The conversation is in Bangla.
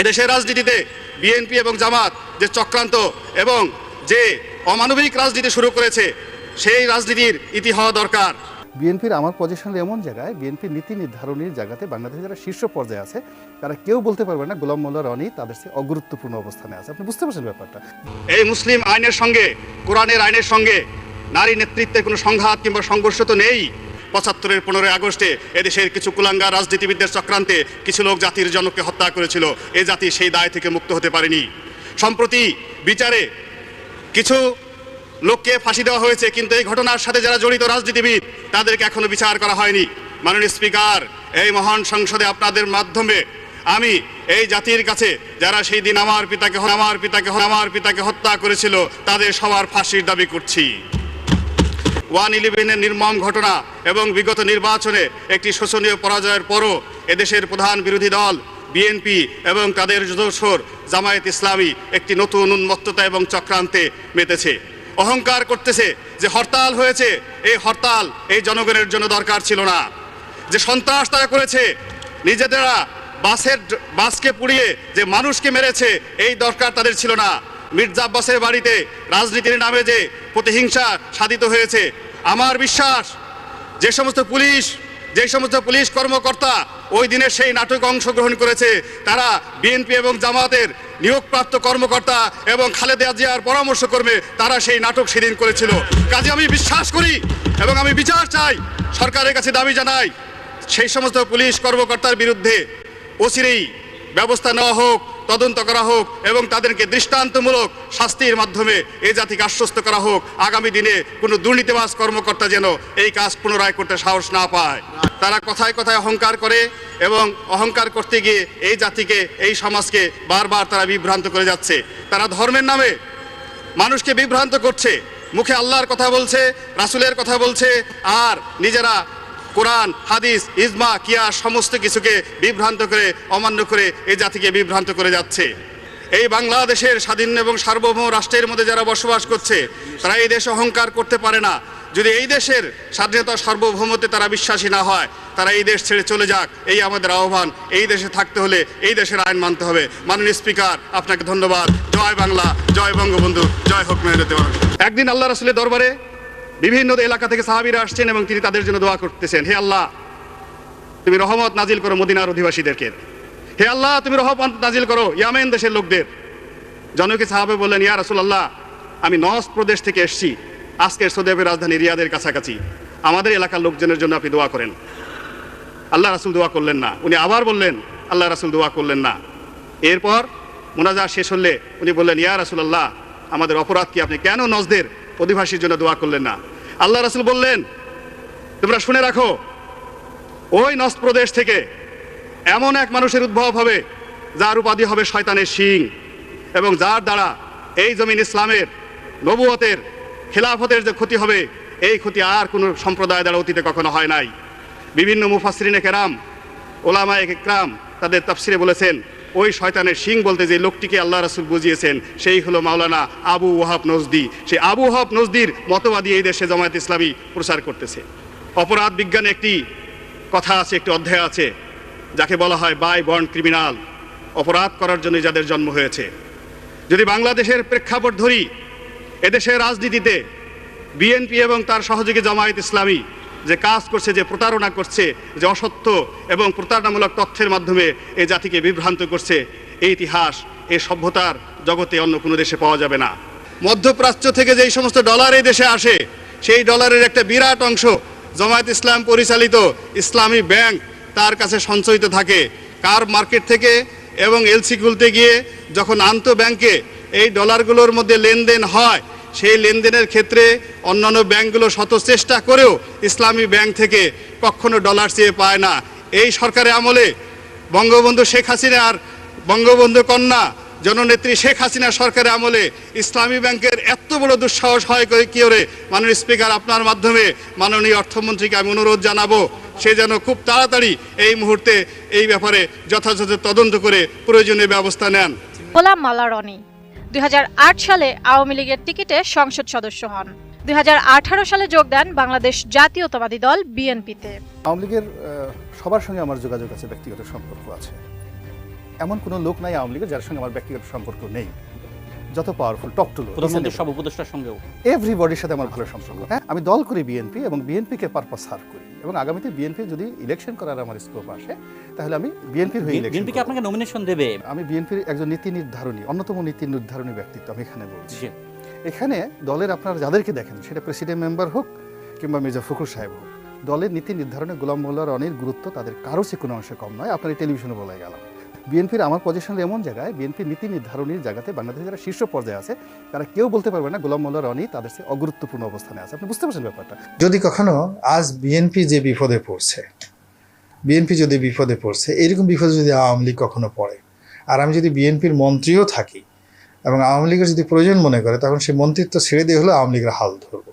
এদেশের রাজনীতিতে বিএনপি এবং জামাত যে চক্রান্ত এবং যে অমানবিক রাজনীতি শুরু করেছে সেই রাজনীতির ইতি হওয়া দরকার। বিএনপির আমার পজিশন এমন জায়গায় বিএনপির নীতি নির্ধারণীর জায়গাতে বাংলাদেশে যারা শীর্ষ পর্যায়ে আছে তারা কেউ বলতে পারবে না গোলাম মোল্লা রনি তাদের চেয়ে অগুরুত্বপূর্ণ অবস্থানে আছে। আপনি বুঝতে পারছেন ব্যাপারটা? এই মুসলিম আইনের সঙ্গে কোরআনের আইনের সঙ্গে নারী নেতৃত্বের কোনো সংঘাত কিংবা সংঘর্ষ তো নেই। পঁচাত্তরের পনেরোই আগস্টে এদেশের কিছু কুলাঙ্গার রাজনীতিবিদদের চক্রান্তে কিছু লোক জাতির জনককে হত্যা করেছিল। এ জাতি সেই দায় থেকে মুক্ত হতে পারেনি। সম্প্রতি বিচারে কিছু লোককে ফাঁসি দেওয়া হয়েছে, কিন্তু এই ঘটনার সাথে যারা জড়িত রাজনীতিবিদ, তাদেরকে এখনও বিচার করা হয়নি। মাননীয় স্পিকার, এই মহান সংসদে আপনাদের মাধ্যমে আমি এই জাতির কাছে, যারা সেই দিন আমার পিতাকে আমার পিতাকে আমার পিতাকে হত্যা করেছিল, তাদের সবার ফাঁসির দাবি করছি। ওয়ান ইলেভেনের নির্মম ঘটনা এবং বিগত নির্বাচনে একটি শোচনীয় পরাজয়ের পরও এদেশের প্রধান বিরোধী দল, বিএনপি এবং তাদের যুদস্বর জামায়াত ইসলামী একটি নতুন উন্মত্ততা এবং চক্রান্তে মেতেছে। অহংকার করতেছে যে হরতাল হয়েছে, এই হরতাল এই জনগণের জন্য দরকার ছিল না। যে সন্ত্রাস তারা করেছে, নিজেদেরা বাসের বাসকে পুড়িয়ে যে মানুষকে মেরেছে, এই দরকার তাদের ছিল না। মির্জা আব্বাসের বাড়িতে রাজনীতির নামে যে প্রতিহিংসা সাধিত হয়েছে আমার বিশ্বাস, যে সমস্ত পুলিশ, যে সমস্ত পুলিশ কর্মকর্তা ওই দিনের সেই নাটকে অংশগ্রহণ করেছে, তারা বিএনপি এবং জামাতের নিয়োগপ্রাপ্ত কর্মকর্তা এবং খালেদা জিয়ার পরামর্শ কর্মে তারা সেই নাটক সেদিন করেছিল। কাজে আমি বিশ্বাস করি এবং আমি বিচার চাই, সরকারের কাছে দাবি জানাই, সেই সমস্ত পুলিশ কর্মকর্তার বিরুদ্ধে অচিরেই ব্যবস্থা নেওয়া হোক তদন্ত করা হোক এবং তাদেরকে দৃষ্টান্তমূলক শাস্তির মাধ্যমে এই জাতিকে আশ্বস্ত করা হোক। আগামী দিনে কোনো দুর্নীতিবাজ কর্মকর্তা যেন এই কাজ পুনরায় করতে সাহস না পায়। তারা কথায় কথায় অহংকার করে এবং অহংকার করতে গিয়ে এই জাতিকে, এই সমাজকে বারবার তারা বিভ্রান্ত করে যাচ্ছে। তারা ধর্মের নামে মানুষকে বিভ্রান্ত করছে। মুখে আল্লাহর কথা বলছে, রাসুলের কথা বলছে, আর নিজেরা কোরআন, হাদিস, ইজমা কিয়া সমস্ত কিছুকে বিভ্রান্ত করে, অমান্য করে এই জাতিকে বিভ্রান্ত করে যাচ্ছে। এই বাংলাদেশের স্বাধীন এবং সার্বভৌম রাষ্ট্রের মধ্যে যারা বসবাস করছে, তারা এই দেশে অহংকার করতে পারে না। যদি এই দেশের স্বাধীনতা সার্বভৌমতে তারা বিশ্বাসী না হয়, তারা এই দেশ ছেড়ে চলে যাক, এই আমাদের আহ্বান। এই দেশে থাকতে হলে এই দেশের আইন মানতে হবে। মাননীয় স্পিকার, আপনাকে ধন্যবাদ। জয় বাংলা, জয় বঙ্গবন্ধু, জয় হোক মেহনতে একদিন আল্লাহ রসুলের দরবারে বিভিন্ন এলাকা থেকে সাহাবিরা আসছেন এবং তিনি তাদের জন্য দোয়া করতেছেন, হে আল্লাহ, তুমি রহমত নাজিল করো মদিনার অধিবাসীদেরকে। হে আল্লাহ, তুমি রহমত নাজিল করো ইয়ামেন দেশের লোকদের। জনকে সাহাবে বললেন, ইয়া রাসূলুল্লাহ, আমি নস প্রদেশ থেকে এসেছি। আজকের সৌদি আরবের রাজধানী রিয়াদের কাছাকাছি। আমাদের এলাকার লোকজনের জন্য আপনি দোয়া করেন। আল্লাহ রাসুল দোয়া করলেন না। উনি আবার বললেন, আল্লাহ রাসুল দোয়া করলেন না। এরপর মোনাজা শেষ হলে উনি বললেন, ইয়া রাসূলুল্লাহ, আমাদের অপরাধ কি আপনি কেন নজদের অধিবাসীর জন্য দোয়া করলেন না? আল্লাহ রাসুল বললেন, তোমরা শুনে রাখো, ওই নস প্রদেশ থেকে এমন এক মানুষের উদ্ভব হবে, যার উপাধি হবে শয়তানের শিং এবং যার দ্বারা এই জমিন ইসলামের নবুয়তের খেলাফতের যে ক্ষতি হবে, এই ক্ষতি আর কোনো সম্প্রদায় দ্বারা অতীতে কখনো হয় নাই। বিভিন্ন মুফাসরিনে কেরাম ওলামা একরাম তাদের তাফসিরে বলেছেন ওই শয়তানের শিং বলতে যে লোকটিকে আল্লাহ রাসুল বুঝিয়েছেন, সেই হলো মাওলানা আবু ওহাব নজদি। সেই আবু ওহাব নজদির মতবাদী এই দেশে জামায়াত ইসলামী প্রচার করতেছে। অপরাধ বিজ্ঞানে একটি কথা আছে, একটি অধ্যায় আছে, যাকে বলা হয় বাই বর্ন ক্রিমিনাল। অপরাধ করার জন্য যাদের জন্ম হয়েছে। যদি বাংলাদেশের প্রেক্ষাপট ধরি, এদেশের রাজনীতিতে বিএনপি এবং তার সহযোগী জামায়াত ইসলামী যে কাজ করছে, যে প্রতারণা করছে, যে অসত্য এবং প্রতারণামূলক তথ্যের মাধ্যমে এই জাতিকে বিভ্রান্ত করছে, এই ইতিহাস, এই সভ্যতার জগতে অন্য কোনো দেশে পাওয়া যাবে না। মধ্যপ্রাচ্য থেকে যেই সমস্ত ডলার এই দেশে আসে, সেই ডলারের একটা বিরাট অংশ জমায়েত ইসলাম পরিচালিত ইসলামী ব্যাংক তার কাছে সঞ্চয়িত থাকে। কার মার্কেট থেকে এবং এলসি খুলতে গিয়ে যখন আন্ত ব্যাংকে এই ডলারগুলোর মধ্যে লেনদেন হয় সেই লেনদেনের ক্ষেত্রে অন্যান্য ব্যাংকগুলো শত চেষ্টা করেও ইসলামী ব্যাংক থেকে কখনো ডলার চেয়ে পায় না। এই সরকারের আমলে বঙ্গবন্ধু শেখ হাসিনার বঙ্গবন্ধু কন্যা জননেত্রী শেখ হাসিনা সরকারের আমলে ইসলামী ব্যাংকের এত বড় দুঃসাহস হয় করে কি করে মাননীয় স্পিকার, আপনার মাধ্যমে মাননীয় অর্থমন্ত্রীকে আমি অনুরোধ জানাব, সে যেন খুব তাড়াতাড়ি এই মুহূর্তে এই ব্যাপারে যথাযথ তদন্ত করে প্রয়োজনীয় ব্যবস্থা নেন। দুই সালে আওয়ামী লীগের টিকিটে সংসদ সদস্য হন। দু হাজার আঠারো সালে যোগ দেন বাংলাদেশ জাতীয়তাবাদী দল বিএনপিতে। আওয়ামী লীগের সবার সঙ্গে আমার যোগাযোগ আছে ব্যক্তিগত সম্পর্ক আছে। এমন কোনো লোক নাই আওয়ামী লীগের যার সঙ্গে আমার ব্যক্তিগত সম্পর্ক নেই। যত পাওয়ারফুল টপ টু প্রধানমন্ত্রীর সব উপদেষ্টার সঙ্গেও। এভরিবডির সাথে আমার ভালো সম্পর্ক। হ্যাঁ আমি দল করি বিএনপি এবং বিএনপিকে পারপাস সার্ভ করি। এবং আগামীতে বিএনপি যদি ইলেকশন করার আমার স্কোপ আসে তাহলে আমি বিএনপির হয়ে ইলেকশন বিএনপি কি আপনাকে নমিনেশন দেবে? আমি বিএনপির একজন নীতি নির্ধারণী অন্যতম নীতি নির্ধারণী ব্যক্তিত্ব আমি এখানে বলছি। এখানে দলের আপনারা যাদেরকে দেখেন সেটা প্রেসিডেন্ট মেম্বার হোক কিংবা মির্জা ফখরুল সাহেব হোক দলের নীতি নির্ধারণে গোলাম মোল্লার অনেক গুরুত্ব তাদের কারও সে কোনো অংশে কম নয় আপনার এই টেলিভিশনে বলে গেলাম। বিএনপির আমার পজিশন এমন জায়গায় বিএনপির নীতি নির্ধারণীর জায়গাতে বাংলাদেশে যারা শীর্ষ পর্যায়ে আছে, তারা কেউ বলতে পারবে না গোলাম মোল্লার রনি তাদের চেয়ে অগুরুত্বপূর্ণ অবস্থানে আছে। আপনি বুঝতে পারছেন ব্যাপারটা? যদি কখনো আজ বিএনপি যে বিপদে পড়ছে, বিএনপি যদি বিপদে পড়ছে, এরকম বিপদে যদি আওয়ামী লীগ কখনো পড়ে, আর আমি যদি বিএনপির মন্ত্রীও থাকি এবং আওয়ামী লীগের যদি প্রয়োজন মনে করে, তখন সেই মন্ত্রিত্ব ছেড়ে দিয়ে হলে আওয়ামী লীগের হাল ধরবো।